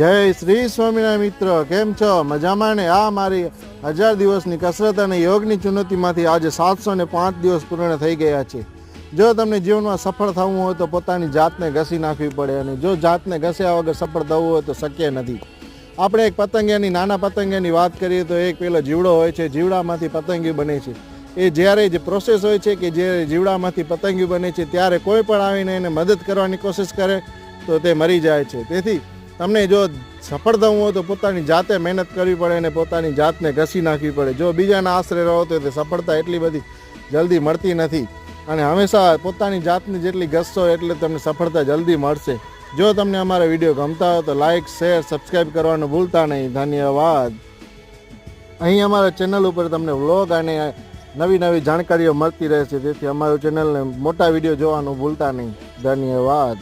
જય શ્રી સ્વામિનારાયણ મિત્ર, કેમ છો? મજામાં ને? આ મારી હજાર દિવસની કસરત અને યોગની ચુનૌતીમાંથી આજે સાતસો ને પાંચ દિવસ પૂર્ણ થઈ ગયા છે. જો તમને જીવનમાં સફળ થવું હોય તો પોતાની જાતને ઘસી નાખવી પડે અને જો જાતને ઘસ્યા વગર સફળ થવું હોય તો શક્ય નથી. આપણે એક પતંગિયાની, નાના પતંગિયાની વાત કરીએ તો એક પેલો જીવડો હોય છે, જીવડામાંથી પતંગિયું બને છે. એ જ્યારે જે પ્રોસેસ હોય છે કે જે જીવડામાંથી પતંગિયું બને છે, ત્યારે કોઈ પણ આવીને એને મદદ કરવાની કોશિશ કરે તો તે મરી જાય છે. તેથી તમને જો સફળ થવું હોય તો પોતાની જાતે મહેનત કરવી પડે અને પોતાની જાતને ઘસી નાખવી પડે. જો બીજાના આશરે રહો તો તે સફળતા એટલી બધી જલ્દી મળતી નથી. અને હંમેશા પોતાની જાતને જેટલી ઘસશો એટલે તમને સફળતા જલ્દી મળશે. જો તમને અમારા વીડિયો ગમતા હોય તો લાઇક શેર સબસ્ક્રાઈબ કરવાનું ભૂલતા નહીં. ધન્યવાદ. અહીં અમારા ચેનલ ઉપર તમને વ્લોગ અને નવી નવી જાણકારીઓ મળતી રહેશે. તેથી અમારું ચેનલને મોટા વીડિયો જોવાનું ભૂલતા નહીં. ધન્યવાદ.